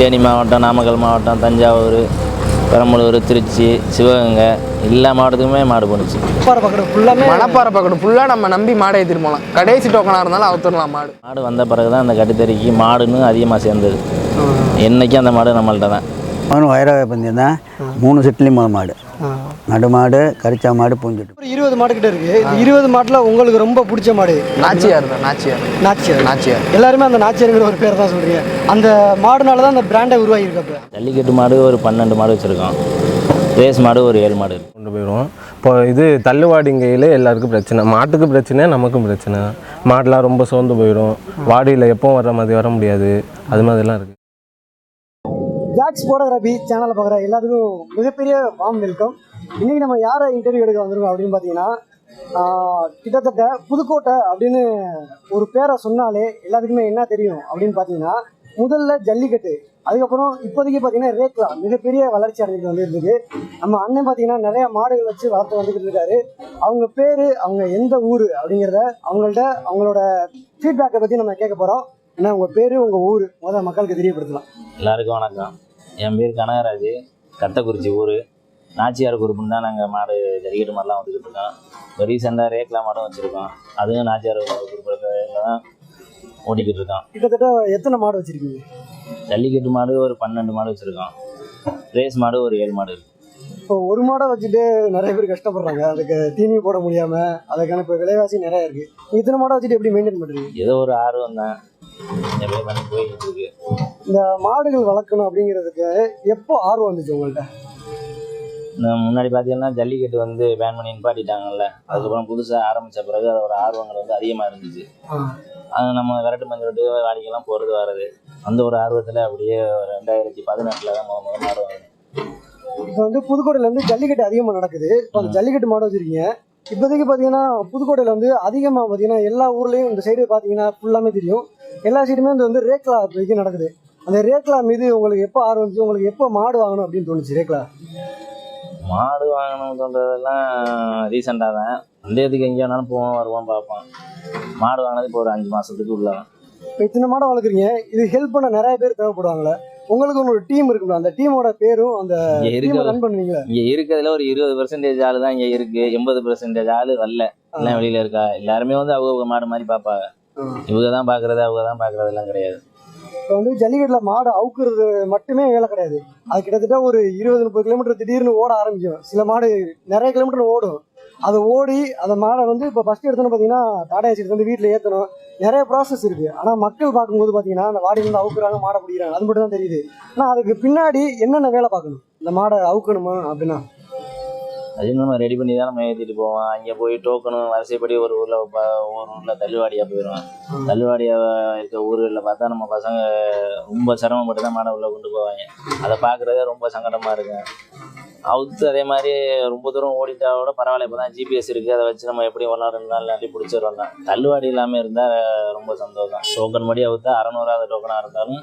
தேனி மாவட்டம் நாமக்கல் மாவட்டம் தஞ்சாவூர் பெரம்பலூர் திருச்சி சிவகங்கை எல்லா மாவட்டத்துக்குமே மாடு போணுச்சு. மணப்பாறை பக்கம் ஃபுல்லாமே மணப்பாறை பக்கத்து ஃபுல்லாக நம்ம நம்பி மாடை ஏற்றிட்டு போகலாம் கடைசி டோக்கனாக இருந்தாலும் அவுத்துடலாம் மாடு. மாடு வந்த பிறகு தான் அந்த கட்டுத்தறிக்கு மாடுன்னு அதிகமாக சேர்ந்தது. என்னைக்கும் அந்த மாடு நம்மள்ட்ட தான். அவனும் வைரவ பந்தயம் தான் மூணு செட்லேயும் மாடு. நடு மாடு கரிச்சா மாடு பூஞ்சிட்டு. ஒரு இருபது மாடு கிட்ட இருக்கு. இந்த இருபது மாட்டுல உங்களுக்கு ரொம்ப பிடிச்ச மாடு? நாச்சியார் தான் நாச்சியார். நாச்சியார். நாச்சியார். எல்லாருமே அந்த நாச்சியாருங்கிற ஒரு பேர் தான் சொல்றீங்க. அந்த மாடுனால தான் அந்த பிராண்டை உருவாகியிருக்கப்ப ஜல்லிக்கட்டு மாடு ஒரு பன்னெண்டு மாடு வச்சுருக்கோம். ரேஸ் மாடு ஒரு ஏழு மாடு இருக்கு. கொண்டு போயிடுவோம். இப்போ இது தள்ளுவாடிங்கையில் எல்லாருக்கும் பிரச்சனை. மாட்டுக்கு பிரச்சனை நமக்கும் பிரச்சனை? மாடெலாம் ரொம்ப சோர்ந்து போயிடும். வாடியில் எப்பவும் வர்ற மாதிரி வர முடியாது. அது மாதிரிலாம் இருக்குது ஜாக்ஸ் போட்டோகிராஃபி சேனலை பார்க்குற எல்லாத்துக்கும் மிகப்பெரிய வார்ம் வெல்கம் இன்னைக்கு நம்ம யாரை இன்டர்வியூ எடுக்க வந்திருக்கோம் அப்படின்னு பார்த்தீங்கன்னா கிட்டத்தட்ட புதுக்கோட்டை அப்படின்னு ஒரு பேரை சொன்னாலே எல்லாத்துக்குமே என்ன தெரியும் அப்படின்னு பார்த்தீங்கன்னா முதல்ல ஜல்லிக்கட்டு அதுக்கப்புறம் இப்போதைக்கு பார்த்தீங்கன்னா ரேக்லா மிகப்பெரிய வளர்ச்சி அடைஞ்சிட்டு வந்துருக்கு நம்ம அண்ணன் பார்த்தீங்கன்னா நிறைய மாடுகள் வச்சு வளர்த்து வந்துக்கிட்டு இருக்காரு. அவங்க பேர் அவங்க எந்த ஊர் அப்படிங்கிறத அவங்கள்ட்ட அவங்களோட ஃபீட்பேக்கை பற்றி நம்ம கேட்க போகிறோம் ஏன்னா உங்கள் பேர் உங்கள் ஊர் முதல்ல மக்களுக்கு தெரியப்படுத்தலாம். எல்லாருக்கும் வணக்கம். என் பேர் கனகராஜ் கத்தக்குறிச்சி ஊர். நாச்சியார் குரூப்னு தான் நாங்கள் மாடு ஜல்லிக்கட்டு மாடெலாம் வந்துக்கிட்டு இருக்கோம். இப்போ ரீசெண்டாக ரேக்லா மாடும் வச்சுருக்கோம். அதுவும் நாச்சியார் குரூப்பில் தான் ஓடிக்கிட்டு இருக்கோம். கிட்டத்தட்ட எத்தனை மாடு வச்சிருக்கீங்க? ஜல்லிக்கட்டு மாடு ஒரு பன்னெண்டு மாடு வச்சுருக்கோம். ரேஸ் மாடு ஒரு ஏழு மாடு இருக்கு. இப்போ ஒரு மாடை வச்சுட்டு நிறைய பேர் கஷ்டப்படுறாங்க. அதுக்கு தீனி போட முடியாம அதுக்கான இப்போ விலைவாசி நிறைய இருக்கு. இத்தனை மாடை வச்சுட்டு எப்படி மெயின்டைன் பண்றீங்க? ஏதோ ஒரு ஆர்வம் தான். நிறைய பண்ணி போய்கிட்டு இருக்கு. இந்த மாடுகள் வளர்க்கணும் அப்படிங்கிறதுக்கு எப்போ ஆர்வம் வந்துச்சு உங்கள்ட்ட? இந்த முன்னாடி பார்த்தீங்கன்னா ஜல்லிக்கட்டு வந்து பேன் பண்ணி நிப்பாட்டிட்டாங்கல்ல. அதுக்கப்புறம் புதுசாக ஆரம்பித்த பிறகு அதோட ஆர்வங்கள் வந்து அதிகமாக இருந்துச்சு. அது நம்ம விரட்டு மஞ்சள் வாடிக்கைலாம் போகிறது வர்றது அந்த ஒரு ஆர்வத்தில் அப்படியே ரெண்டாயிரத்தி பதினெட்டில் தான் முத முத மாடு வாங்கினேன். இப்போ வந்து புதுக்கோட்டையில வந்து ஜல்லிக்கட்டு அதிகமாக நடக்குது. இப்போ அந்த ஜல்லிக்கட்டு மாடு வச்சிருக்கீங்க. இப்போதைக்கு பார்த்தீங்கன்னா புதுக்கோட்டையில வந்து அதிகமாக பார்த்தீங்கன்னா எல்லா ஊர்லேயும் இந்த சைடு பார்த்தீங்கன்னா ஃபுல்லாமே தெரியும். எல்லா சைடுமே வந்து வந்து ரேக்லா இப்போதைக்கு நடக்குது. அந்த ரேக்லா மீது உங்களுக்கு எப்போ ஆர்வம் உங்களுக்கு எப்போ மாடு வாங்கணும் அப்படின்னு தோணுச்சு ரேக்லா? மாடு வாங்கணுன்றதெல்லாம் ரீசெண்டாக தான். பந்தயத்துக்கு எங்கே வேணாலும் போவோம் வருவோம் பார்ப்போம். மாடு வாங்கினது இப்போ ஒரு அஞ்சு மாதத்துக்கு உள்ள தான். இப்போ இத்தனை மாடை வளர்க்குறீங்க? இது ஹெல்ப் பண்ண நிறைய பேர் தேவைப்படுவாங்களே. உங்களுக்கு ஒரு டீம் இருக்கணும் அந்த டீமோட பேரும் அந்த இருக்க ரன் பண்ணுவீங்களா? இங்கே இருக்கிறதுல ஒரு இருபது பெர்சன்டேஜ் ஆள் தான் இங்கே இருக்குது எண்பது பெர்சன்டேஜ் ஆள் வரல. எல்லாம் வெளியில் இருக்கா? எல்லாருமே வந்து அவங்க மாடு மாதிரி பார்ப்பாங்க. இவங்க தான் பார்க்குறது அவங்க தான் பார்க்குறதெல்லாம் கிடையாது. இப்போ வந்து ஜல்லிக்கட்டில் மாடு அவுக்குறது மட்டுமே வேலை கிடையாது. அது கிட்டத்தட்ட ஒரு இருபது முப்பது கிலோமீட்டர் திடீர்னு ஓட ஆரம்பிக்கும். சில மாடு நிறைய கிலோமீட்டர் ஓடும். அது ஓடி அந்த மாடை வந்து இப்போ ஃபஸ்ட்டு எடுத்தோன்னு பார்த்தீங்கன்னா டாடா ஏசி வந்து வீட்டில் ஏற்றணும் நிறைய ப்ராசஸ் இருக்குது ஆனால் மக்கள் பார்க்கும்போது பார்த்தீங்கன்னா அந்த வாடியிலேருந்து அவுக்குறாங்க மாடை பிடிக்கிறாங்க. அது மட்டும் தான் தெரியுது. ஆனால் அதுக்கு பின்னாடி என்னென்ன வேலை பார்க்கணும்? இந்த மாடை அவுக்கணுமா அப்படின்னா அது நம்ம ரெடி பண்ணி தான் நம்ம ஏற்றிட்டு போவோம். அங்கே போய் டோக்கனும் வரிசைப்படி ஒரு ஊரில் ஒரு ஊரில் தள்ளுவாடியாக போயிடும் தள்ளுவாடியாக இருக்க ஊர்களில் பார்த்தா நம்ம பசங்க ரொம்ப சிரமப்பட்டு தான் மாடை உள்ளே கொண்டு போவாங்க. அதை பார்க்குறதே ரொம்ப சங்கடமாக இருக்கும் அவுத்து அதே மாதிரி ரொம்ப தூரம் ஓடிட்டா கூட பரவாயில்ல. இப்போ தான் ஜிபிஎஸ் இருக்குது அதை வச்சு நம்ம எப்படி நாள் நாட்டி பிடிச்சிடுறோம் தான். தள்ளுவாடி இல்லாமல் இருந்தால் ரொம்ப சந்தோஷம். டோக்கன் படி அவுத்தா அறநூறாவது டோக்கனாக இருந்தாலும்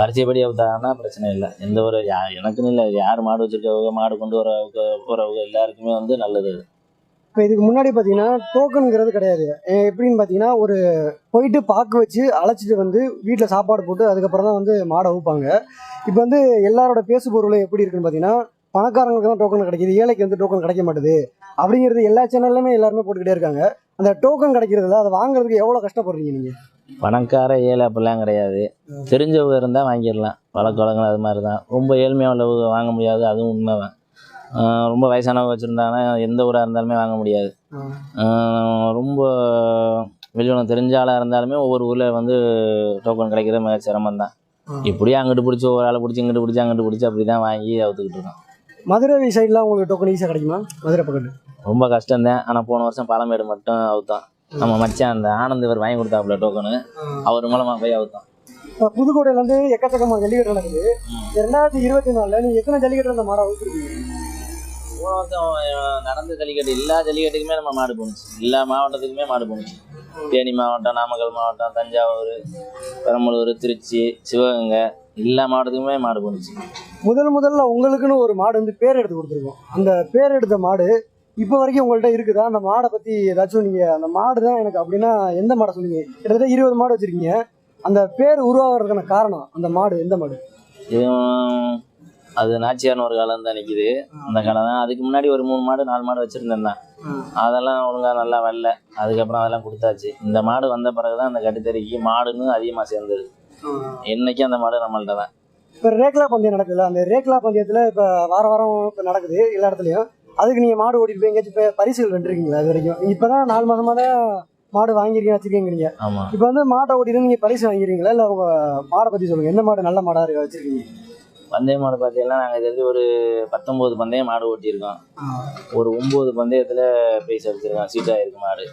வரிசைப்படி அவுத்தாங்கன்னா பிரச்சனை இல்லை. எந்த ஒரு யா எனக்குன்னு இல்லை. யார் மாடு வச்சுருக்கவங்க மாடு கொண்டு வர போகிறவங்க எல்லாருக்குமே வந்து நல்லது. இப்போ இதுக்கு முன்னாடி பார்த்தீங்கன்னா டோக்கனுங்கிறது கிடையாது. எப்படின்னு பார்த்தீங்கன்னா ஒரு போயிட்டு பார்க்க வச்சு அழைச்சிட்டு வந்து வீட்டில் சாப்பாடு போட்டு அதுக்கப்புறம் தான் வந்து மாடை ஊப்பாங்க இப்போ வந்து எல்லாரோட பேசு பொருளும் எப்படி இருக்குன்னு பார்த்தீங்கன்னா பணக்காரங்களுக்கு தான் டோக்கன் கிடைக்கிது. ஏழைக்கு வந்து டோக்கன் கிடைக்க மாட்டுது. அப்படிங்கிறது எல்லா சேனல்லுமே எல்லாருமே போட்டுக்கிட்டே இருக்காங்க. அந்த டோக்கன் கிடைக்கிறதுல அதை வாங்குறதுக்கு எவ்வளோ கஷ்டப்படுறீங்க நீங்கள் பணக்கார ஏழை அப்படிலாம் கிடையாது. தெரிஞ்சவங்க இருந்தால் வாங்கிடலாம். பழக்க வழக்கங்கள் அது மாதிரி தான் ரொம்ப ஏழ்மையாக உள்ளவங்க வாங்க முடியாது. அதுவும் உண்மை தான் ரொம்ப வயசானவங்க வச்சுருந்தாங்கன்னா எந்த ஊராக இருந்தாலுமே வாங்க முடியாது. ரொம்ப வெளியுலகம் தெரிஞ்ச ஆளாக இருந்தாலுமே ஒவ்வொரு ஊரில் வந்து டோக்கன் கிடைக்கிறது மிக சிரமம் தான் இப்படியே அங்கிட்டு பிடிச்சி ஒரு ஆளை பிடிச்சி இங்கிட்டு பிடிச்சி அங்கிட்டு பிடிச்சி அப்படி தான் வாங்கி அவுத்துக்கிட்டு இருக்கோம். மதுரை சைட்லாம் உங்களுக்கு டோக்கன் ஈஸியாக கிடைக்குமா? மதுரை பக்கத்து ரொம்ப கஷ்டம்தான். ஆனால் போன வருஷம் பாலமேடு மட்டும் அவுத்தோம். நம்ம மச்சான் அந்த ஆனந்த் இவர் வாங்கி கொடுத்தாப்புல டோக்கனு அவர் மூலமாக போய் அவுத்தோம். இப்போ புதுக்கோட்டையிலேருந்து எக்கச்சக்கமாக ஜல்லிக்கட்டு நடக்குது. ரெண்டாயிரத்தி இருபத்தி நாலில் நீங்கள் எத்தனை ஜல்லிக்கட்டு அந்த மாடை ஊற்றுருக்கீங்க போன வருஷம் நடந்த ஜல்லிக்கட்டு எல்லா ஜல்லிக்கட்டுக்குமே நம்ம மாடு போணுச்சு. எல்லா மாவட்டத்துக்குமே மாடு போணுச்சு. தேனி மாவட்டம் நாமக்கல் மாவட்டம் தஞ்சாவூர் பெரம்பலூர் திருச்சி சிவகங்கை எல்லா மாவட்டத்துக்குமே மாடு போணுச்சு. முதல் முதல்ல உங்களுக்குன்னு ஒரு மாடு வந்து பேர் எடுத்து கொடுத்துருக்கோம். அந்த பேர் எடுத்த மாடு இப்போ வரைக்கும் உங்கள்ட்ட இருக்குதா? அந்த மாடை பற்றி ஏதாச்சும் நீங்கள் அந்த மாடு தான் எனக்கு அப்படின்னா எந்த மாடை சொன்னீங்க? கிட்டத்தட்ட இருபது மாடு வச்சுருக்கீங்க. அந்த பேர் உருவாகிறதுக்கான காரணம் அந்த மாடு எந்த மாடு? அது நாச்சியார்னு ஒரு காலம் தான் நிற்கிது அந்த காலம் தான் அதுக்கு முன்னாடி ஒரு மூணு மாடு நாலு மாடு வச்சுருந்தேன் தான் அதெல்லாம் ஒழுங்கா நல்லா வரல. அதுக்கப்புறம் அதெல்லாம் கொடுத்தாச்சு. இந்த மாடு வந்த பிறகு தான் அந்த கட்டுத்தறிக்கு மாடுன்னு அதிகமாக சேர்ந்தது. இன்னைக்கு அந்த மாடு நம்மள்ட்ட தான். இப்போ ரேக்லா பந்தயம் நடக்குதுல்ல அந்த ரேக்லா பந்தயத்தில் இப்போ வார வாரம் இப்போ நடக்குது எல்லா இடத்துலையும். அதுக்கு நீங்கள் மாடு ஓட்டிட்டு போய் எங்கேயாச்சும் இப்போ பரிசுகள் வென்றிருக்கீங்களா இது வரைக்கும்? இப்போ தான் நாலு மாதமாக தான் மாடு வாங்கியிருக்கீங்க வச்சிருக்கீங்க ஆமாம் இப்போ வந்து மாட்டை ஓட்டிட்டு நீங்கள் பரிசு வாங்கிருக்கீங்களா? இல்லை உங்கள் மாடை பற்றி சொல்லுங்கள் எந்த மாடு நல்ல மாடாக இருக்கா வச்சிருக்கீங்க? பந்தய மாடு பார்த்தீங்கன்னா நாங்கள் இது ஒரு பத்தொம்போது பந்தயம் மாடு ஓட்டியிருக்கோம். ஒரு ஒம்பது பந்தயத்தில் ப்ரைஸ் அடிச்சிருக்கோம் சீட் ஆகிருக்கு மாடு.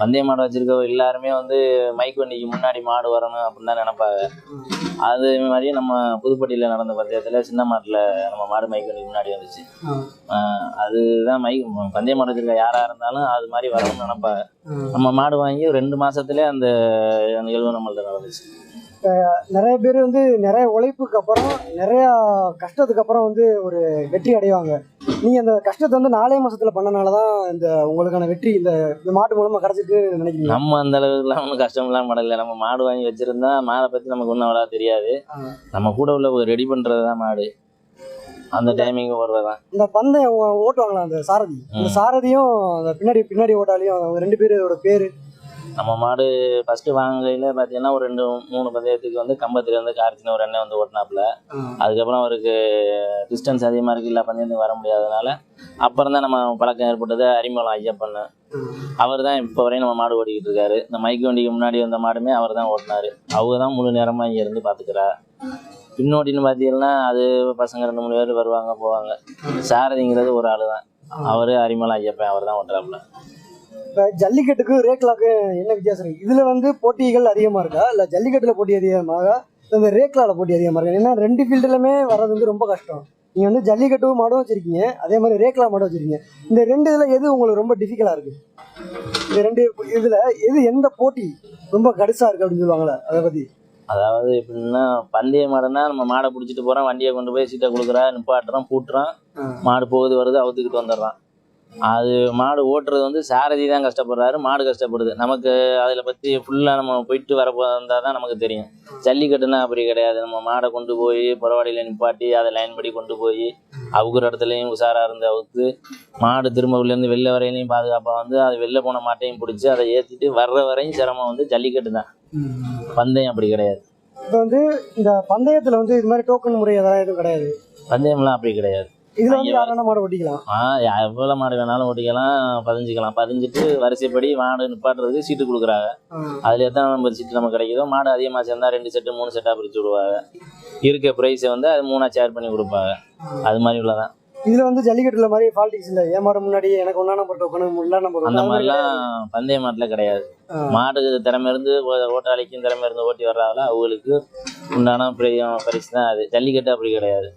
பந்தய மாடு வச்சிருக்க எல்லாருமே வந்து மைக் வண்டிக்கு முன்னாடி மாடு வரணும் அப்படின்னு தான் நினைப்பாங்க. அது மாதிரி நம்ம புதுப்பட்டியில் நடந்த பந்தயத்தில் சின்ன மாட்டில் நம்ம மாடு மைக் வண்டிக்கு முன்னாடி வந்துச்சு. அதுதான் மைக் பந்தய மாடு வச்சிருக்க யாராக இருந்தாலும் அது மாதிரி வரணும்னு நினைப்பாங்க. நம்ம மாடு வாங்கி ரெண்டு மாசத்துலயே அந்த நிகழ்வு நம்மள்ட்ட நடந்துச்சு. நிறைய பேர் வந்து நிறைய உழைப்புக்கு அப்புறம் நிறைய கஷ்டத்துக்கு அப்புறம் வந்து ஒரு வெற்றி அடைவாங்க. நீங்கள் அந்த கஷ்டத்தை வந்து நாலே மாசத்துல பண்ணனால தான் இந்த உங்களுக்கான வெற்றி இந்த இந்த மாட்டு மூலமாக கிடச்சிருக்குன்னு நினைக்கிறீங்க நம்ம அந்த அளவுக்குலாம் ஒன்றும் கஷ்டம்லாம் படல நம்ம மாடு வாங்கி வச்சிருந்தா மாடை பற்றி நமக்கு ஒன்றும் அவ்வளோ தெரியாது. நம்ம கூட உள்ள ரெடி பண்ணுறது தான் மாடு. அந்த டைமிங் ஓடுறது தான் இந்த பந்தயம் ஓட்டுவாங்களா அந்த சாரதி? அந்த. சாரதியும் அந்த பின்னாடி பின்னாடி ஓட்டாலையும் ரெண்டு பேரோட பேரு? நம்ம மாடு ஃபஸ்ட்டு வாங்கையில் பார்த்தீங்கன்னா ஒரு ரெண்டு மூணு பந்தயத்துக்கு வந்து கம்பத்துலேருந்து கார்த்தின ஒரு அண்ணன் வந்து ஓட்டினாப்புல. அதுக்கப்புறம் அவருக்கு டிஸ்டன்ஸ் அதிகமாக இருக்குது இல்லை பந்தயத்துக்கு வர முடியாதனால அப்புறம் தான் நம்ம பழக்கம் ஏற்பட்டது அரிமளம் ஐயப்பன். அவர் தான் இப்போ வரையும் நம்ம மாடு ஓட்டிக்கிட்டு இருக்காரு. இந்த மைக் வண்டிக்கு முன்னாடி வந்த மாடுமே அவர் தான் ஓட்டினாரு. அவங்க தான் முழு நேரமாக இங்கே இருந்து பார்த்துக்கிறா பின்னோட்டின்னு பார்த்தீங்கன்னா அது பசங்க ரெண்டு மூணு பேர் வருவாங்க போவாங்க. சாரதிங்கிறது ஒரு ஆள் தான் அவர் அரிமளம் ஐயப்பன் அவர் தான் ஓட்டுறாப்புல. இப்போ ஜல்லிக்கட்டுக்கும் ரேக்லாக்கு என்ன வித்தியாசம் இருக்கு? இதுல வந்து போட்டிகள் அதிகமா இருக்கா? இல்ல ஜல்லிக்கட்டுல போட்டி அதிகமாக இந்த ரேக்லால போட்டி அதிகமா இருக்கா? ஏன்னா ரெண்டு ஃபீல்டுலுமே வர்றது வந்து ரொம்ப கஷ்டம். நீங்க வந்து ஜல்லிக்கட்டு மாடும் வச்சிருக்கீங்க. அதே மாதிரி ரேக்லா மாடும் வச்சிருக்கீங்க. இந்த ரெண்டு இதுல எது உங்களுக்கு ரொம்ப டிஃபிகல்ட்டா இருக்கு? இந்த ரெண்டு இதுல எது எந்த போட்டி ரொம்ப கடுசா இருக்கு அப்படின்னு சொல்லுவாங்களே அதை பத்தி? அதாவது எப்படின்னா பந்தய மாடுனா நம்ம மாடை பிடிச்சிட்டு போகிறோம் வண்டியை கொண்டு போய் சீட்டை கொடுக்குறா நிப்பாட்டுறோம் பூட்டுறோம் மாடு போகுது வருது அவுத்துக்கிட்டு வந்துடுறான். அது மாடு ஓட்டுறது வந்து சாரதி தான் கஷ்டப்படுறாரு மாடு கஷ்டப்படுது. நமக்கு அதில் பற்றி ஃபுல்லாக நம்ம போயிட்டு வர இருந்தால் தான் நமக்கு தெரியும். ஜல்லிக்கட்டுனா அப்படி கிடையாது. நம்ம மாடை கொண்டு போய் புறவாடியில் நிப்பாட்டி அதை லைன் படி கொண்டு போய் அவுக்குற இடத்துலையும் உஷாராக இருந்து அவுத்து மாடு திரும்ப உள்ளேருந்து வெளில வரையிலையும் பாதுகாப்பாக வந்து அது வெளில போன மாட்டையும் பிடிச்சி அதை ஏற்றிட்டு வர்ற வரையும் சிரமம் வந்து ஜல்லிக்கட்டு தான். பந்தயம் அப்படி கிடையாது. இப்போ வந்து இந்த பந்தயத்துல வந்து இது மாதிரி டோக்கன் முறை அதெல்லாம் எதுவும் கிடையாது? பந்தயம்லாம் அப்படி கிடையாது. இதுல வந்து ஐயோ. யாரான மாடு ஓட்டிக்கலாம்? வேணாலும் ஓட்டிக்கலாம் பதிஞ்சிக்கலாம். பதிஞ்சிட்டு வரிசைப்படி மாடு நிப்பாட்டுறதுக்கு சீட்டு கொடுக்குறாங்க. அதில் எத்தனை நம்பர் சீட்டு நமக்கு கிடைக்குதோ மாடு அதிகமாக சேர்ந்தா ரெண்டு செட்டு மூணு செட்டாக பிரித்து விடுவாங்க. இருக்க ப்ரைஸை வந்து அது மூணாக ஷேர் பண்ணி கொடுப்பாங்க. அது மாதிரி உள்ளதான். இதுல வந்து ஜல்லிக்கட்டுல மாதிரி ஃபால்ட்டிக்ஸ் இல்ல. ஏன் மாடு முன்னாடி எனக்கு ஒன்னா நம்பர் டோக்கன் முன்னா நம்பர் அந்த மாதிரிலாம் பந்தய மாட்டில் கிடையாது. ஆ. மாட்டுக்கு திறமை இருந்து ஓட்டாளிக்கும் திறமை இருந்து ஓட்டி வர்றாங்களோ? அவங்களுக்கு உண்டான பிரியம் பரிசு தான் அது. ஜல்லிக்கட்டு அப்படி கிடையாது.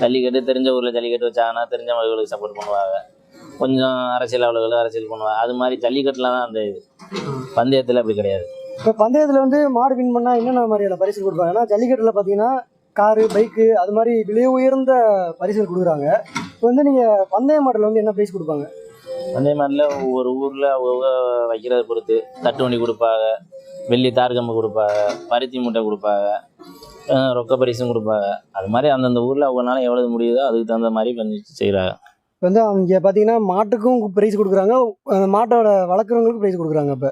ஜல்லிக்கட்டு தெரிஞ்ச ஊரில் ஜல்லிக்கட்டு வச்சாங்கன்னா தெரிஞ்சவங்களுக்கு சப்போர்ட் பண்ணுவாங்க. கொஞ்சம் அரசியல் அலுவலர்கள் அரசியல் பண்ணுவாங்க. அது மாதிரி ஜல்லிக்கட்டில் தான் அந்த இது பந்தயத்தில் அப்படி கிடையாது. இப்போ பந்தயத்தில் வந்து மாடு வின் பண்ணால் என்னென்ன மாதிரியான பரிசு கொடுப்பாங்க? ஏன்னா ஜல்லிக்கட்டில் பார்த்தீங்கன்னா காரு பைக்கு அது மாதிரி விலை உயர்ந்த பரிசுகள் கொடுக்குறாங்க. இப்போ வந்து நீங்கள் பந்தய மாட்டில் வந்து என்ன ப்ரைஸ் கொடுப்பாங்க? பந்தய மாட்டில் ஒவ்வொரு ஊரில் அவங்க வைக்கிறத பொறுத்து தட்டு வண்டி கொடுப்பாங்க வெள்ளி தார்கம்பு கொடுப்பாங்க பருத்தி மூட்டை கொடுப்பாங்க ரொக்க பரிசும் கொடுப்பாங்க. அது மாதிரி அந்தந்த ஊரில் அவங்களால எவ்வளவு முடியுதோ அதுக்கு தகுந்த மாதிரி பண்ணி செய்கிறாங்க இப்போ வந்து இங்கே பார்த்தீங்கன்னா மாட்டுக்கும் ப்ரைஸ் கொடுக்குறாங்க. மாட்டோட வளர்க்குறவங்களுக்கும் ப்ரைஸ் கொடுக்குறாங்க இப்போ.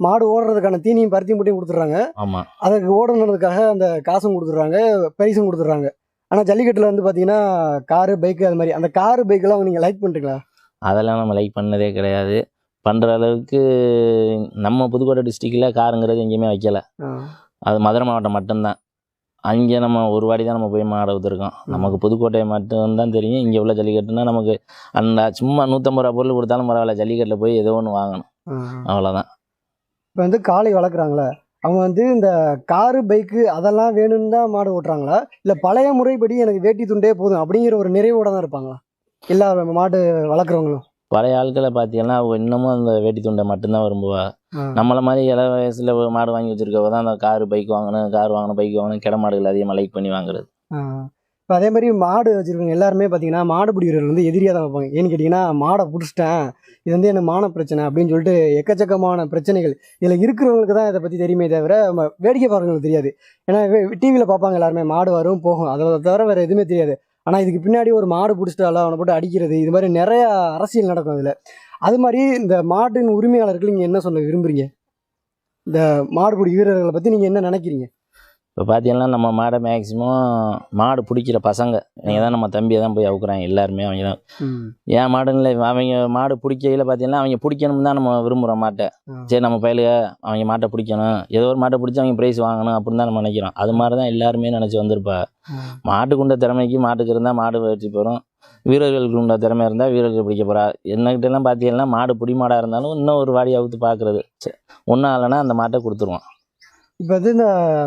மாடு ஓடுறதுக்கான தீனியும் பருத்தியும் போட்டியும் கொடுத்துட்றாங்க. ஆமாம் அதுக்கு ஓடணுன்றதுக்காக அந்த காசும் கொடுத்துட்றாங்க ப்ரைஸும் கொடுத்துட்றாங்க ஆனால் ஜல்லிக்கட்டில் வந்து பார்த்தீங்கன்னா காரு பைக்கு அது மாதிரி அந்த காரு பைக்கெல்லாம் நீங்கள் லைக் பண்ணுறீங்களா அதெல்லாம் நம்ம லைக் பண்ணதே கிடையாது. பண்ணுற அளவுக்கு நம்ம புதுக்கோட்டை டிஸ்ட்ரிக்டில் காருங்கிறது எங்கேயுமே வைக்கல. அது மதுரை மாவட்டம் மட்டும்தான். அங்கே நம்ம ஒரு வாடி தான் நம்ம போய் மாடை ஊற்றுருக்கோம் நமக்கு புதுக்கோட்டை மட்டும்தான் தெரியும். இங்கே உள்ள ஜல்லிக்கட்டுனா நமக்கு அந்த சும்மா நூற்றம்பது ரூபா பொருள் கொடுத்தாலும் பரவாயில்ல ஜல்லிக்கட்டில் போய் ஏதோ ஒன்று வாங்கணும். அவ்வளோதான் இப்போ வந்து காளை வளர்க்குறாங்களே அவங்க வந்து இந்த காரு பைக்கு அதெல்லாம் வேணும்னு தான் மாடு ஓட்டுறாங்களா? இல்லை பழைய முறைப்படி எனக்கு வேட்டி துண்டே போதும் அப்படிங்கிற ஒரு நிறைவோட தான் இருப்பாங்களா? எல்லா மாடு வளர்க்குறவங்களும். பழைய ஆட்களை பார்த்தீங்கன்னா அவங்க இன்னமும் அந்த வேட்டி துண்டை மட்டும்தான் விரும்புவாங்க நம்மளை மாதிரி இள வயசில் மாடு வாங்கி வச்சிருக்கவங்க தான் அந்த காரு பைக் வாங்கணும் கார் வாங்கணும் பைக் வாங்கணும் கிட மாடுகள் அதிகமாக லைக் பண்ணி வாங்குறது. இப்போ அதே மாதிரி மாடு வச்சுருக்கவங்க எல்லாருமே பார்த்தீங்கன்னா மாடு பிடிக்கிறவர்கள் வந்து எதிரியாக தான் வைப்பாங்க. ஏன்னு கேட்டிங்கன்னா மாடை பிடிச்சிட்டேன் இது வந்து என்ன மான பிரச்சனை அப்படின்னு சொல்லிட்டு எக்கச்சக்கமான பிரச்சனைகள். இதில் இருக்கிறவங்களுக்கு தான் இதை பற்றி தெரியுமே தவிர வேடிக்கை பார்க்கறவங்களுக்கு தெரியாது. ஏன்னா டிவியில் பார்ப்பாங்க எல்லாருமே மாடு வரும் போகும். அதை தவிர வேறு எதுவுமே தெரியாது. ஆனால் இதுக்கு பின்னாடி ஒரு மாடு பிடிச்சிட்டால அவனை போட்டு அடிக்கிறது இது மாதிரி நிறைய அரசியல் நடக்கும் அதில். அது மாதிரி இந்த மாட்டின் உரிமையாளர்கள் நீங்கள் என்ன சொல்ல விரும்புறீங்க? இந்த மாடுபிடி வீரர்களை பற்றி நீங்கள் என்ன நினைக்கிறீங்க? இப்போ பார்த்தீங்கன்னா நம்ம மாடை மேக்ஸிமம் மாடு பிடிக்கிற பசங்க. நீங்கள் தான் நம்ம தம்பியை தான் போய் அவுக்குறாங்க எல்லாருமே அவங்க தான். ஏன் மாடுன்னு இல்லை அவங்க மாடு பிடிக்கையில் பார்த்தீங்கன்னா அவங்க பிடிக்கணும் தான் நம்ம விரும்புகிறோம் மாட்டை. சரி நம்ம பயிலுக அவங்க மாட்டை பிடிக்கணும். ஏதோ ஒரு மாட்டை பிடிச்சி அவங்க ப்ரைஸ் வாங்கணும் அப்படின்னு தான் நம்ம நினைக்கிறோம். அது மாதிரி தான் எல்லாருமே நினச்சி வந்திருப்பா. மாட்டுக்கு உண்ட திறமைக்கு மாட்டுக்கு இருந்தால் மாடு வெற்றி பெறும். வீரர்களுக்கு உண்ட திறமை இருந்தால் வீரர்கள் பிடிக்க போகிறா என்னகிட்டலாம் பார்த்தீங்கன்னா மாடு பிடி மாடாக இருந்தாலும் இன்னும் ஒரு வாடி அவுத்து பார்க்குறது ஒன்றும் ஆகலைன்னா அந்த மாட்டை கொடுத்துருவோம். இப்போ வந்து இந்த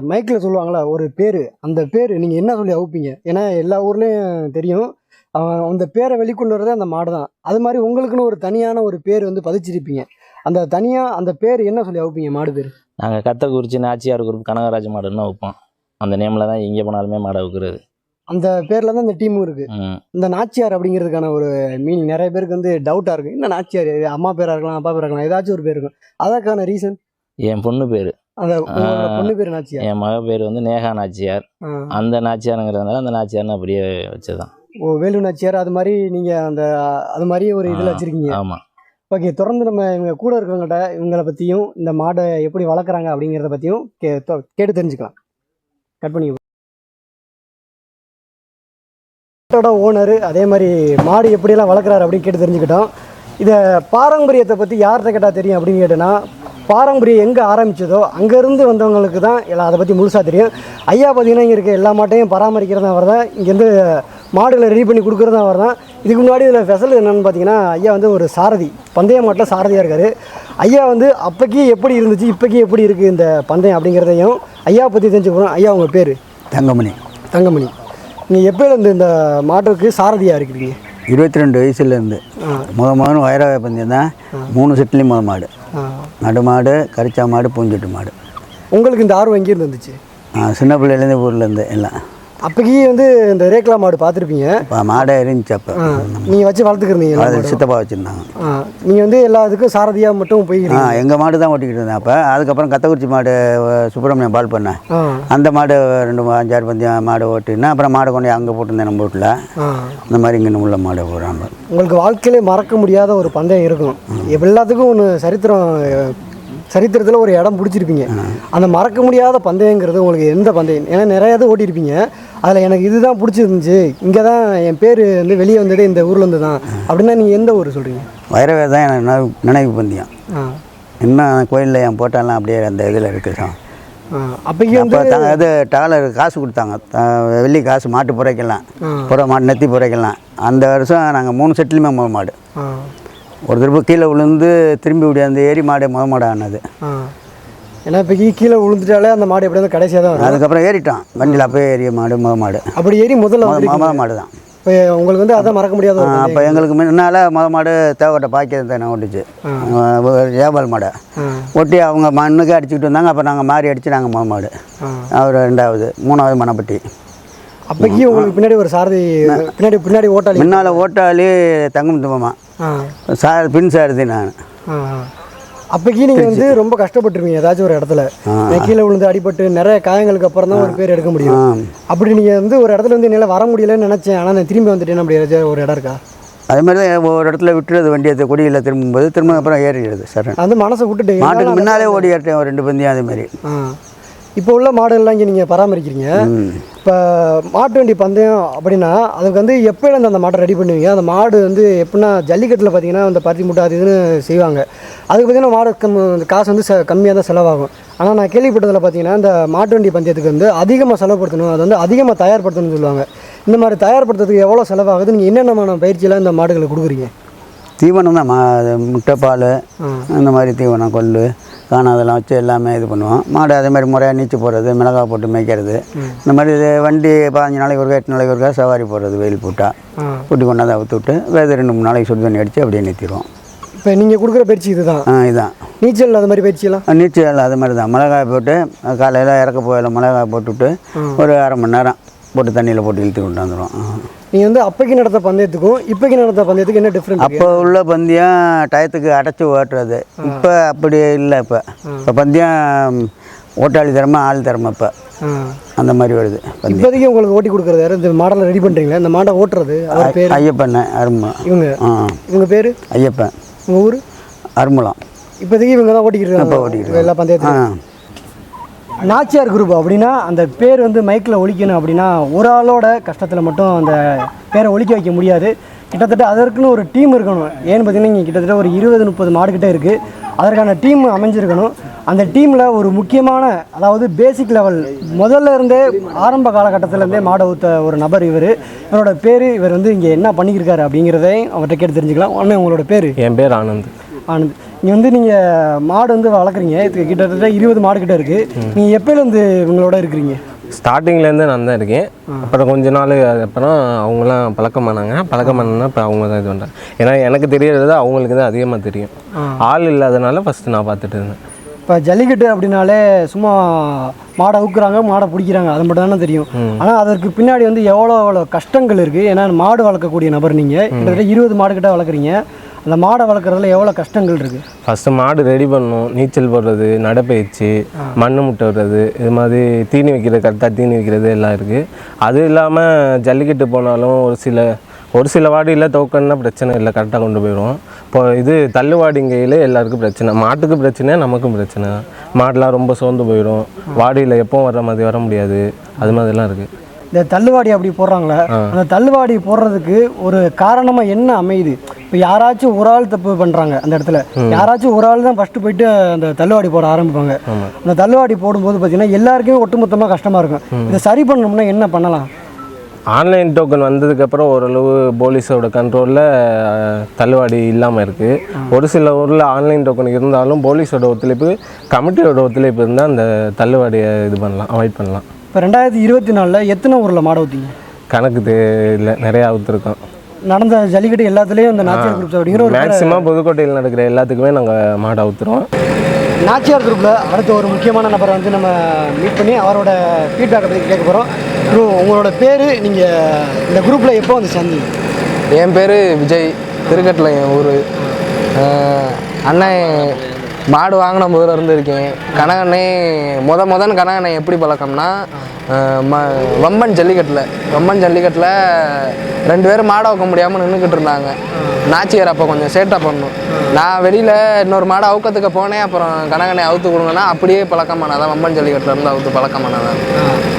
மைக்கில் சொல்லுவாங்களா ஒரு பேர். அந்த பேர் நீங்கள் என்ன சொல்லி அவுப்பீங்க? ஏன்னா எல்லா ஊர்லேயும் தெரியும். அவன் அந்த பேரை வெளிக்கொண்டு வரதே அந்த மாடு தான். அது மாதிரி உங்களுக்குன்னு ஒரு தனியான ஒரு பேர் வந்து பதிச்சிருப்பீங்க. அந்த தனியாக அந்த பேர் என்ன சொல்லி அவுப்பீங்க மாடு பேர்? நாங்கள் கத்தக்குறிச்சி நாச்சியார் குரூப் கனகராஜ் மாடுன்னு வைப்போம் அந்த நேமில் தான் எங்கே போனாலுமே மாடை வைக்கிறது அந்த பேரில் தான் இந்த டீமும் இருக்குது இந்த நாச்சியார் அப்படிங்கிறதுக்கான ஒரு மீனிங் நிறைய பேருக்கு வந்து டவுட்டாக இருக்குது என்ன நாச்சியார்? அம்மா பேராக இருக்கலாம் அப்பா பேராக இருக்கலாம் ஏதாச்சும் ஒரு பேர் இருக்கும். அதற்கான ரீசன் என் பொண்ணு பேர். அந்த. பொண்ணு பேர் நாச்சியார் என் மக பேர் வந்து நேகா நாச்சியார். அந்த நாச்சியாருங்கிறதுனால அந்த நாச்சியார்னு அப்படியே வச்சதுதான் ஓ வேலு நாச்சியார் அது மாதிரி நீங்கள் அந்த அது மாதிரி ஒரு இதில். வச்சுருக்கீங்க ஆமாம் ஓகே தொடர்ந்து நம்ம இவங்க கூட இருக்கிறவங்கள்ட்ட இவங்களை பற்றியும் இந்த மாடை எப்படி வளர்க்குறாங்க அப்படிங்கிறத பற்றியும் கே கேட்டு தெரிஞ்சுக்கலாம் கட் பண்ணி மாட்டோட ஓனர் அதே மாதிரி மாடு எப்படியெல்லாம் வளர்க்குறாரு அப்படின்னு கேட்டு தெரிஞ்சுக்கிட்டோம் இதை பாரம்பரியத்தை பற்றி யார்கிட்ட கேட்டால் தெரியும் அப்படின்னு கேட்டேன்னா பாரம்பரியம் எங்கே ஆரம்பிச்சதோ அங்கேருந்து வந்தவங்களுக்கு தான் எல்லாம் அதை பற்றி முழுசாக தெரியும். ஐயா பார்த்தீங்கன்னா இங்கே இருக்க எல்லா மாட்டையும் பராமரிக்கிறதும் அவர் தான் இங்கேருந்து மாடுகளை ரெடி பண்ணி கொடுக்குறதும் அவர் தான் இதுக்கு முன்னாடி இதில் ஸ்பெஷல் என்னென்னு பார்த்தீங்கன்னா ஐயா வந்து ஒரு சாரதி பந்தய மாட்டில் சாரதியாக இருக்கார். ஐயா வந்து அப்போக்கி எப்படி இருந்துச்சு இப்போக்கி எப்படி இருக்குது இந்த பந்தயம் அப்படிங்கிறதையும் ஐயா பற்றி தெரிஞ்சுக்கிறோம் ஐயா உங்கள் பேர்? தங்கமணி. தங்கமணி. நீங்கள் எப்போலேருந்து இந்த மாட்டுக்கு சாரதியாக இருக்கிறீங்க இருபத்தி ரெண்டு வயசுலேருந்து முத முதல்ல வைரவ பந்தயம் தான் மூணு செட்லேயும் முத மாடு. நடு மாடு கரிச்சா மாடு பூஞ்செட்டு மாடு. உங்களுக்கு இந்த ஆர்வம் எங்கேருந்து வந்துச்சு? ஆ, சின்ன பிள்ளையிலேருந்து ஊர்லேருந்து எல்லாம். அப்போக்கி வந்து இந்த ரேக்லா மாடு பார்த்துருப்பீங்க. மாடே இருந்துச்சு அப்போ. நீங்கள் வச்சு வளர்த்துக்கிறீங்க அது. சித்தப்பா வச்சுருந்தாங்க. நீங்கள் வந்து எல்லா இதுக்கும் சாரதியாக மட்டும் போய்க்கிறீங்க. எங்கள் மாடு தான் ஓட்டிக்கிட்டு இருந்தேன் அப்போ. அதுக்கப்புறம் கத்தக்குறிச்சி மாடு சுப்பிரமணியம் பால் பண்ணேன். அந்த மாடு ரெண்டு அஞ்சாறு பந்தயம் மாடு ஓட்டினா அப்புறம் மாடு கொண்டு போய் அங்கே போட்டிருந்தேன் நம்ம வீட்டில். இந்த மாதிரி இங்கே உள்ள மாடு போகிறாங்க உங்களுக்கு வாழ்க்கையிலே மறக்க முடியாத ஒரு பந்தயம் இருக்கும். எல்லாத்துக்கும் ஒன்று சரித்திரம் சரித்திரத்தில் ஒரு இடம் பிடிச்சிருப்பீங்க. அந்த மறக்க முடியாத பந்தயங்கிறது உங்களுக்கு எந்த பந்தயம்? ஏன்னா நிறைய இது ஓட்டியிருப்பீங்க. அதில் எனக்கு இதுதான் பிடிச்சிருந்துச்சு. இங்கே தான் என் பேர் வந்து வெளியே வந்ததே இந்த ஊர்லேருந்து தான் அப்படின்னா நீங்கள் எந்த ஊர் சொல்கிறீங்க வைரவே தான் எனக்கு நினைவு பந்தயம். இன்னும் கோயிலில் என் போட்டாலாம் அப்படியே அந்த இதில் ஆ. அப்போக்கி அப்போ தாங்க இது டாலர் காசு கொடுத்தாங்க. வெள்ளி காசு மாட்டு புரைக்கலாம் ஆ. புற மாட்டு நெத்தி புரைக்கலாம் அந்த வருஷம் நாங்கள் மூணு செட்லையுமே முத மாடு. ஒரு திரும்ப கீழே விழுந்து திரும்பி விடி அந்த ஏரி மாடு முத மாடு ஆனது. ஏன்னா இப்போக்கி கீழே விழுந்துட்டாலே அந்த மாடு எப்படி இருந்தால் கடைசியாக தான் வரும். அதுக்கப்புறம் ஏறிட்டோம் வண்டியில் அப்போயே ஏறிய மாடு முத மாடு. அப்படி ஏறி முதல்ல முத மாடு தான் இப்போ உங்களுக்கு வந்து அதான் மறக்க முடியாத அப்போ. எங்களுக்கு முன்னால் முத மாடு தேவக்கோட்டை பாக்கியது தானே ஓட்டுச்சு. ஏபால் மாடை. ஒட்டி அவங்க மண்ணுக்கு அடிச்சுக்கிட்டு வந்தாங்க அப்போ நாங்கள் மாறி அடித்து நாங்கள் முத மாடு. அவர் ரெண்டாவது மூணாவது மணப்பட்டி. அப்போக்கி உங்களுக்கு பின்னாடி ஒரு சாரதி பின்னாடி பின்னாடி ஓட்டாளி. முன்னால் ஓட்டாளி தங்கம் தும்பமா சார் பின் சாரதி நான். அப்போக்கி நீங்கள் வந்து ரொம்ப கஷ்டப்பட்டுருவீங்க ஏதாச்சும் ஒரு இடத்துல. கீழே விழுந்து அடிபட்டு நிறைய காயங்களுக்கு அப்புறம் தான் ஒரு பேர் எடுக்க முடியும். அப்படி நீங்கள் வந்து ஒரு இடத்துல வந்து என்னால் வர முடியலன்னு நினச்சேன். ஆனால் நான் திரும்பி வந்துட்டேன். அப்படி ஏதாச்சும் ஒரு இடம் இருக்கா? அதே மாதிரி தான் ஒரு இடத்துல விட்டுறது வண்டியை கொடியில் திரும்பும்போது திரும்ப அப்புறம் ஏறிடுது சார் வந்து மனசை விட்டுட்டேன் மாட்டுக்கு முன்னாலே ஓடி ஏறிட்டேன் ஒரு ரெண்டு பந்தியம் அதே மாதிரி. இப்போ உள்ள மாடுகள்லாம் இங்கே நீங்கள் பராமரிக்கிறீங்க. இப்போ மாட்டு வண்டி பந்தயம் அப்படின்னா அதுக்கு வந்து எப்போலேருந்து அந்த மாட்டை ரெடி பண்ணுவீங்க? அந்த மாடு வந்து எப்படின்னா ஜல்லிக்கட்டில் பார்த்தீங்கன்னா அந்த பருத்தி முட்டை அது இதுன்னு செய்வாங்க. அதுக்கு பார்த்தீங்கன்னா மாடு கம் காசு வந்து செ கம்மியாக தான் செலவாகும். ஆனால் நான் கேள்விப்பட்டதில் பார்த்தீங்கன்னா இந்த மாட்டு வண்டி பந்தயத்துக்கு வந்து அதிகமாக செலவுப்படுத்தணும் அதை வந்து அதிகமாக தயார்படுத்தணும்னு சொல்லுவாங்க. இந்த மாதிரி தயார்படுத்துறதுக்கு எவ்வளோ செலவாகுது? நீங்கள் என்னென்னமான பயிற்சியெல்லாம் இந்த மாடுகளுக்கு கொடுக்குறீங்க? தீவனம் தான் மா முட்டை பால் ஆ. அந்த மாதிரி தீவனம் கொள்ளு காணம் அதெல்லாம் வச்சு எல்லாமே இது பண்ணுவோம். மாடு அதே மாதிரி முறையாக நீச்சு போடுறது மிளகாய் போட்டு மேய்க்கிறது. இந்த மாதிரி இது வண்டி பதினஞ்சு நாளைக்கு ஒருக்கா எட்டு நாளைக்கு ஒருக்கா சவாரி போடுறது வெயில் போட்டால் குட்டி கொண்டாந்து அவுத்து விட்டு வேறு ரெண்டு மூணு நாளைக்கு சுடு தண்ணி அடித்து அப்படியே நிறுத்திடுவோம். இப்போ நீங்கள் கொடுக்குற பயிற்சி இதுதான்? ஆ இதுதான் நீச்சல் அது மாதிரி பயிற்சியெல்லாம்? நீச்சல் அது மாதிரி தான். மிளகாய் போட்டு காலையில் இறக்க போயில மிளகாய் போட்டுவிட்டு ஒரு அரை மணி நேரம். போட்டு தண்ணியில் போட்டு இழுத்து கொண்டு வந்துடும் நீங்கள் வந்து அப்பைக்கு நடத்த பந்தயத்துக்கும் இப்போக்கு நடத்த பந்தயத்துக்கு என்ன டிஃப்ரெண்ட் அப்போ உள்ள பந்தயம் டயத்துக்கு அடைச்சி ஓட்டுறது. இப்போ அப்படி இல்லை இப்போ. இப்போ பந்தயம் ஓட்டாளி திறமை ஆள் திறமை இப்போ. அந்த மாதிரி வருது இப்போதைக்கு உங்களுக்கு ஓட்டி கொடுக்குறது யாரு? இந்த மாடலை ரெடி பண்ணுறீங்களா இந்த மாடை ஓட்டுறது அவர் பேர்? ஐயப்பன் அருமை. இவங்க? இவங்க பேர்? ஐயப்பன். உங்கள் ஊர்? அருமலம் இப்போதைக்கு இவங்க தான் ஓட்டிக்கிட்டு இப்போ இருக்காங்க. ஓட்டிக்கிட்டு எல்லா ஆ. பந்தயத்துக்கும் நாச்சியார் குரூப் அப்படின்னா அந்த பேர் வந்து மைக்கில் ஒழிக்கணும் அப்படின்னா ஒரு ஆளோட கஷ்டத்தில் மட்டும் அந்த பேரை ஒழிக்க வைக்க முடியாது. கிட்டத்தட்ட அதற்குன்னு ஒரு டீம் இருக்கணும். ஏன்னு பார்த்தீங்கன்னா இங்கே கிட்டத்தட்ட ஒரு இருபது முப்பது மாடுகிட்ட இருக்குது அதற்கான டீம் அமைஞ்சிருக்கணும். அந்த டீமில் ஒரு முக்கியமான அதாவது பேசிக் லெவல் முதல்ல இருந்தே ஆரம்ப காலகட்டத்திலேருந்தே மாடை ஊத்த ஒரு நபர் இவர். இவரோட பேர் இவர் வந்து இங்கே என்ன பண்ணியிருக்காரு அப்படிங்கிறதையும் அவர்கிட்ட கேட்டு தெரிஞ்சுக்கலாம். ஒன்று உங்களோட பேர்? என் பேர் ஆனந்த். ஆனந்த். இங்கே வந்து நீங்கள் மாடு வந்து வளர்க்குறீங்க. இதுக்கு கிட்டத்தட்ட இருபது மாடு கிட்ட இருக்குது நீங்கள் எப்போலேருந்து இவங்களோட இருக்கிறீங்க? ஸ்டார்டிங்லேருந்து நான் தான் இருக்கேன். அப்புறம் கொஞ்ச நாள் அப்புறம் அவங்களாம் பழக்கமானாங்க பழக்கமானா இப்போ அவங்க தான் இது பண்ணுறேன் ஏன்னா எனக்கு தெரியறது அவங்களுக்கு தான் அதிகமாக தெரியும். ஆள் இல்லாதனால ஃபஸ்ட்டு நான் பார்த்துட்டு இருந்தேன். இப்போ ஜல்லிக்கட்டு அப்படின்னாலே சும்மா மாடை அவுக்குறாங்க மாடை பிடிக்கிறாங்க. அது மட்டும் தானே தெரியும். ஆனால் அதற்கு பின்னாடி வந்து எவ்வளோ எவ்வளோ கஷ்டங்கள் இருக்குது ஏன்னா மாடு வளர்க்கக்கூடிய நபர் நீங்கள் கிட்டத்தட்ட இருபது மாடு கிட்ட வளர்க்குறீங்க. அந்த மாடை வளர்க்குறதுல எவ்வளோ கஷ்டங்கள் இருக்குது ஃபஸ்ட்டு மாடு ரெடி பண்ணணும் நீச்சல் போடுறது நடைப்பயிற்சி மண் முட்டை விடுறது இது மாதிரி தீனி வைக்கிறது கரெக்டாக தீனி வைக்கிறது எல்லாம் இருக்குது அது இல்லாமல் ஜல்லிக்கட்டு போனாலும் ஒரு சில ஒரு சில வாடியில் டோக்கன்னா பிரச்சனை இல்லை கரெக்டாக கொண்டு போயிடுவோம். இப்போ இது தள்ளுவாடிங்கையில் எல்லாருக்கும் பிரச்சனை. மாட்டுக்கு பிரச்சனை நமக்கும் பிரச்சனை. மாடெலாம் ரொம்ப சோர்ந்து போயிடும். வாடியில் எப்பவும் வர்ற மாதிரி வர முடியாது. அது மாதிரிலாம் இருக்குது இந்த தள்ளுவாடி அப்படி போடுறாங்களே அந்த தள்ளுவாடி போடுறதுக்கு ஒரு காரணமாக என்ன அமையுது? இப்போ யாராச்சும் ஒரு ஆள் தப்பு பண்ணுறாங்க அந்த இடத்துல. யாராச்சும் ஒரு ஆள் தான் ஃபஸ்ட்டு போயிட்டு அந்த தள்ளுவாடி போட ஆரம்பிப்பாங்க. அந்த தள்ளுவாடி போடும்போது பார்த்தீங்கன்னா எல்லாருக்குமே ஒட்டுமொத்தமாக கஷ்டமாக இருக்கும். இதை சரி பண்ணணும்னா என்ன பண்ணலாம்? ஆன்லைன் டோக்கன் வந்ததுக்கப்புறம் ஓரளவு போலீஸோட கண்ட்ரோலில் தள்ளுவாடி இல்லாமல் இருக்குது ஒரு சில ஊரில் ஆன்லைன் டோக்கன் இருந்தாலும் போலீஸோட ஒத்துழைப்பு கமிட்டியோட ஒத்துழைப்பு இருந்தால் அந்த தள்ளுவாடியை இது பண்ணலாம் அவாய்ட் பண்ணலாம். இப்போ ரெண்டாயிரத்தி இருபத்தி நாலில் எத்தனை ஊரில் மாடை ஊற்றிங்க கணக்கு தெரியல நிறையா அவுத்துருக்கோம். நடந்த ஜல்லிக்கட்டு எல்லாத்துலேயும் இந்த நாச்சியார் குரூப்ஸ் அப்படிங்கிற ஒரு மேக்ஸிமம் புதுக்கோட்டையில் நடக்கிற எல்லாத்துக்குமே நாங்கள் மாடு அவுத்துருவோம் நாச்சியார் குரூப்பில் அடுத்த ஒரு முக்கியமான நபரை வந்து நம்ம மீட் பண்ணி அவரோட ஃபீட்பேக்கை பற்றி கேட்க போகிறோம் ப்ரோ உங்களோட பேர் நீங்கள் இந்த குரூப்பில் எப்போ வந்து சேர்ந்தீங்க? என் பேர் விஜய். திருக்கட்டில் என் ஊர். அண்ணன் மாடு வாங்கின முதல்ல இருந்து இருக்கேன். கனகண்ணே முத கனகண்ணை எப்படி பழக்கம்னா ம வம்பன் ஜல்லிக்கட்டில் வம்பன் ஜல்லிக்கட்டில் ரெண்டு பேரும் மாடை வைக்க முடியாமல் நின்றுக்கிட்டு இருந்தாங்க. நாச்சியார் அப்போ கொஞ்சம் சேட்டை பண்ணும் நான் வெளியில் இன்னொரு மாடை அவுக்கத்துக்கு போனேன் அப்புறம் கனகண்ணை அவுத்து கொடுங்கன்னா அப்படியே பழக்கமானதான். வம்பன் ஜல்லிக்கட்டில் இருந்து அவுத்து பழக்கமானதான்.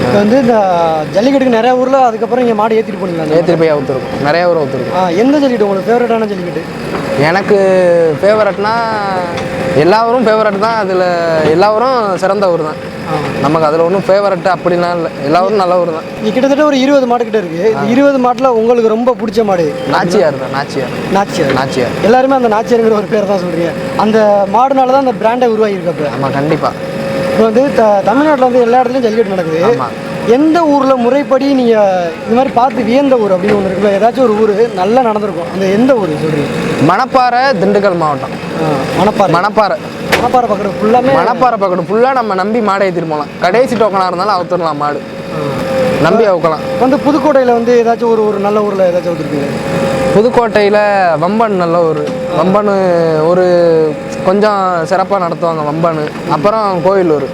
இப்போ வந்து இந்த ஜல்லிக்கட்டுக்கு நிறைய ஊரில் அதுக்கப்புறம் இங்கே மாடு ஏற்றிட்டு போனீங்களா? ஏற்றிட்டு போய் அவுத்துருக்கோம். நிறைய ஊர் அவுத்துருக்கோம். எந்த ஜல்லிக்கட்டு உங்களுக்கு ஃபேவரட்டான ஜல்லிக்கட்டு? எனக்கு ஃபேவரட்னா எல்லாரும் ஃபேவரட் தான். அதில் எல்லாரும் சிறந்த ஊர் தான். நமக்கு அதில் ஒன்றும் ஃபேவரட் அப்படிலாம் இல்லை. எல்லாரும் நல்ல ஊர் தான். இங்கே கிட்டத்தட்ட ஒரு இருபது மாடு கிட்ட இருக்குது இந்த இருபது மாட்டில் உங்களுக்கு ரொம்ப பிடிச்ச மாடு? நாச்சியார் தான் நாச்சியார். நாச்சியார். நாச்சியார். எல்லாருமே அந்த நாச்சியாருங்கிற ஒரு பேர் தான் சொல்கிறீங்க அந்த மாடுனால தான் அந்த பிராண்டை உருவாகியிருக்கு அப்போ ஆமாம் கண்டிப்பாக இப்போ வந்து த தமிழ்நாட்டில் வந்து எல்லா இடத்துலையும் ஜல்லிக்கட்டு நடக்குது. எந்த ஊரில் முறைப்படி நீங்கள் இது மாதிரி பார்த்து வியந்த ஊர் அப்படின்னு ஒன்று இருக்குல்ல? ஏதாச்சும் ஒரு ஊர் நல்லா நடந்திருக்கும். அந்த எந்த ஊர் சொல்கிறீங்க மணப்பாறை திண்டுக்கல் மாவட்டம். மணப்பாறை. மணப்பாறை. மணப்பாறை பக்கத்து ஃபுல்லாமே மணப்பாறை பக்கத்து ஃபுல்லாக நம்ம நம்பி மாடை ஏற்றிட்டு போகலாம் கடைசி டோக்கனாக இருந்தாலும் அவுத்துடலாம் மாடு. நம்பி அவுக்கலாம். வந்து புதுக்கோட்டையில் வந்து ஏதாச்சும் ஒரு ஒரு நல்ல ஊரில் ஏதாச்சும் வந்துருக்கீங்க புதுக்கோட்டையில் வம்பன் நல்ல ஒரு வம்பன் ஒரு கொஞ்சம் சிறப்பாக நடத்துவாங்க வம்பன். அப்புறம் கோயிலூர்.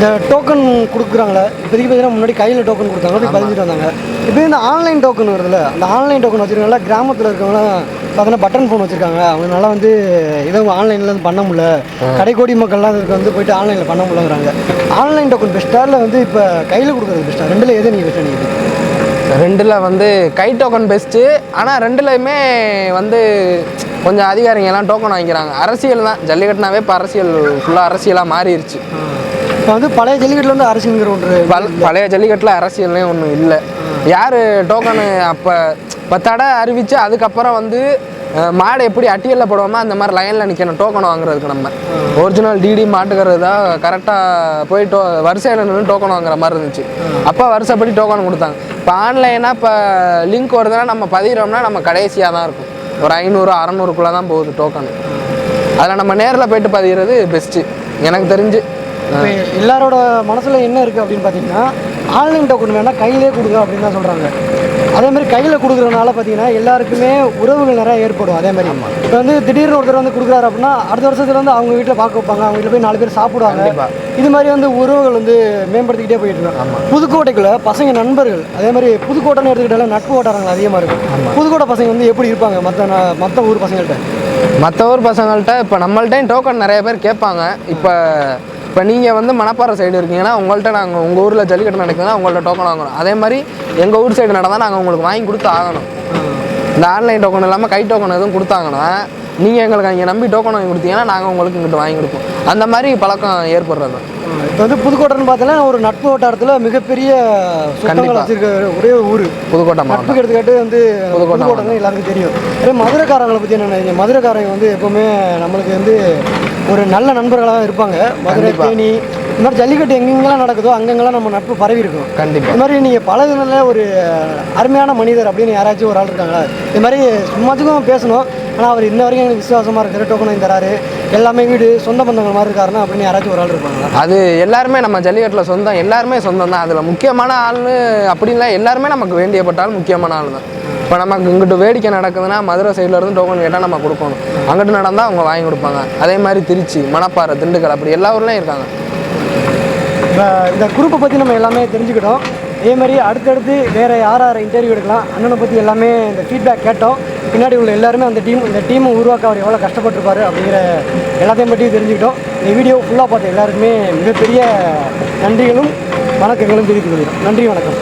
இந்த டோக்கன் கொடுக்குறாங்களே இப்போதைக்கு பார்த்தீங்கன்னா முன்னாடி கையில் டோக்கன் கொடுத்தாங்க போய் பதிஞ்சிட்டு வந்தாங்க. இப்போ இந்த ஆன்லைன் டோக்கன் வருதுல்ல அந்த ஆன்லைன் டோக்கன் வச்சுருக்காங்களா கிராமத்தில் இருக்கவங்களாம் பார்த்தீங்கன்னா பட்டன் ஃபோன் வச்சுருக்காங்க. அவங்களால வந்து எதுவும் ஆன்லைனில் வந்து பண்ண முடியல. கடைக்கோடி மக்கள்லாம் இதுக்கு வந்து போயிட்டு ஆன்லைனில் பண்ண முடியலங்கிறாங்க. ஆன்லைன் டோக்கன் பெஸ்ட்டாக இல்லை வந்து இப்போ கையில் கொடுக்குறது பெஸ்ட்டாக ரெண்டில் எது நீங்கள் பெஸ்ட்டாக நீங்கள் ரெண்டில் வந்து கை டோக்கன் பெஸ்ட்டு ஆனால் ரெண்டுலையுமே வந்து கொஞ்சம் அதிகாரிங்க எல்லாம் டோக்கன் வாங்கிக்கிறாங்க. அரசியல் தான். ஜல்லிக்கட்டுனாவே இப்போ அரசியல் ஃபுல்லாக அரசியலாக மாறிடுச்சு இப்போ வந்து பழைய ஜல்லிக்கட்டில் வந்து அரசியல்ங்கிற ஒன்று பழைய ஜல்லிக்கட்டில் அரசியல்னே ஒன்றும் இல்லை. யார் டோக்கனு அப்போ பத்தாடை அறிவித்து அதுக்கப்புறம் வந்து மாடு எப்படி அட்டியலில் போடுவோமோ அந்த மாதிரி லைனில் நிற்கணும் டோக்கன் வாங்குறதுக்கு நம்ம. ஒரிஜினல் டிடி மாட்டுக்கிறது தான் கரெக்டாக போய் டோ வரிசையில் நின்று டோக்கன் வாங்குற மாதிரி இருந்துச்சு. அப்போ வருஷப்படி டோக்கன் கொடுத்தாங்க. இப்போ ஆன்லைனாக இப்போ லிங்க் வருதுன்னா நம்ம பதிகிறோம்னா நம்ம கடைசியாக தான் இருக்கும். ஒரு ஐநூறு அறநூறுக்குள்ளே தான் போகுது டோக்கன். அதில் நம்ம நேரில் போயிட்டு பதிகிறது பெஸ்ட்டு எனக்கு தெரிஞ்சு. இப்போ எல்லாரோட மனசில் என்ன இருக்குது அப்படின்னு பார்த்தீங்கன்னா ஆன்லைன் டோக்கன் வேணால் கையிலே கொடுங்க அப்படின்னு தான் சொல்கிறாங்க அதே மாதிரி கையில் கொடுக்குறதுனால பார்த்தீங்கன்னா எல்லாருக்குமே உறவுகள் நிறைய ஏற்படும். அதே மாதிரி இப்போ வந்து திடீர்னு ஒருத்தர் வந்து கொடுக்குறாரு அப்படின்னா அடுத்த வருஷத்துல வந்து அவங்க வீட்டில் பார்க்க வைப்பாங்க. அவங்க வீட்டில் போய் நாலு பேர் சாப்பிடுவாங்க. இது மாதிரி வந்து உறவுகள் வந்து மேம்படுத்திக்கிட்டே போயிட்டு இருக்காங்க புதுக்கோட்டைக்குள்ள பசங்க நண்பர்கள் அதே மாதிரி புதுக்கோட்டைன்னு எடுத்துக்கிட்டாலே நட்பு வட்டாரங்கள் அதிகமாக இருக்கும். புதுக்கோட்டை பசங்க வந்து எப்படி இருப்பாங்க? மற்ற மற்ற ஊர் பசங்கள்ட்ட? மற்ற ஊர் பசங்கள்ட்ட இப்போ நம்மள்ட்டையும் டோக்கன் நிறைய பேர் கேட்பாங்க. இப்போ இப்போ நீங்கள் வந்து மணப்பாறை சைடு இருக்கீங்கன்னா உங்கள்கிட்ட நாங்கள் உங்கள் ஊரில் ஜல்லிக்கட்டு நடக்குதுன்னா உங்கள்கிட்ட டோக்கன் வாங்கணும். அதே மாதிரி எங்கள் ஊர் சைடு நடந்தால் நாங்கள் உங்களுக்கு வாங்கி கொடுத்து ஆகணும். இந்த ஆன்லைன் டோக்கன் இல்லாமல் கை டோக்கன் எதுவும் கொடுத்தாங்கன்னா நீங்கள் எங்களுக்கு அங்கே நம்பி டோக்கன் வாங்கி கொடுத்தீங்கன்னா நாங்கள் உங்களுக்கு இங்கிட்டு வாங்கி கொடுப்போம். அந்த மாதிரி பழக்கம் ஏற்படுறது இப்போ வந்து புதுக்கோட்டைன்னு பார்த்தோன்னா ஒரு நட்பு வட்டாரத்தில் மிகப்பெரிய சொந்தங்கள் கண்டிப்பா. வச்சிருக்க ஒரே ஊர். புதுக்கோட்டை நட்புக்கு எடுத்துக்காட்டு வந்து புதுக்கோட்டை தான் எல்லாருக்கும் தெரியும். அதே மதுரைக்காரங்களை பற்றி என்ன மதுரைக்காரங்க வந்து எப்பவுமே நம்மளுக்கு வந்து ஒரு நல்ல நண்பர்களாக இருப்பாங்க. மதுரை. தேனி இந்த மாதிரி ஜல்லிக்கட்டு எங்கெங்கெல்லாம் நடக்குதோ அங்கங்கெல்லாம் நம்ம நட்பு பரவி இருக்கும். கண்டிப்பாக இந்த மாதிரி நீங்கள் பழகுனதுல ஒரு அருமையான மனிதர் அப்படின்னு யாராச்சும் ஒரு ஆள் இருக்காங்களா? இது மாதிரி சும்மாச்சுக்கும் பேசணும். ஆனால் அவர் இன்ன வரைக்கும் எனக்கு விசுவாசமாக இருக்கிற டோக்கன் வாங்கி தராரு. எல்லாமே வீடு சொந்த பந்தங்கள் மாதிரி இருக்காருன்னா அப்படின்னு யாராச்சும் ஒரு ஆள் இருப்பாங்களா? அது எல்லாருமே நம்ம ஜல்லிக்கட்டில் சொந்தம் எல்லாருமே சொந்தம் தான். அதில் முக்கியமான ஆள்னு அப்படின்லாம் எல்லாருமே நமக்கு வேண்டியப்பட்டாலும் முக்கியமான ஆள் தான். இப்போ நமக்கு இங்கிட்டு வேடிக்கை நடக்குதுன்னா மதுரை சைடுல இருந்து டோக்கன் கேட்டால் நம்ம கொடுக்கணும். அங்கிட்டு நடந்தால் அவங்க வாங்கி கொடுப்பாங்க. அதே மாதிரி திருச்சி மணப்பாறை திண்டுக்கல் அப்படி எல்லா ஊர்லேயும் இருக்காங்க. இப்போ இந்த குரூப்பை பற்றி நம்ம எல்லாமே தெரிஞ்சுக்கிட்டோம். அதே மாதிரி அடுத்தடுத்து வேறு யார் யார் இன்டர்வியூ எடுக்கலாம் அண்ணனை பற்றி எல்லாமே இந்த ஃபீட்பேக் கேட்டோம். பின்னாடி உள்ள எல்லாருமே அந்த டீம் இந்த டீமை உருவாக்க அவர் எவ்வளோ கஷ்டப்பட்டிருப்பாரு அப்படிங்கிற எல்லாத்தையும் பற்றி தெரிஞ்சுக்கிட்டோம். இந்த வீடியோ ஃபுல்லாக பார்த்த எல்லாருக்குமே மிகப்பெரிய நன்றிகளும் வணக்கங்களும் தெரிவித்துக் கொள்கிறோம். நன்றி வணக்கம்.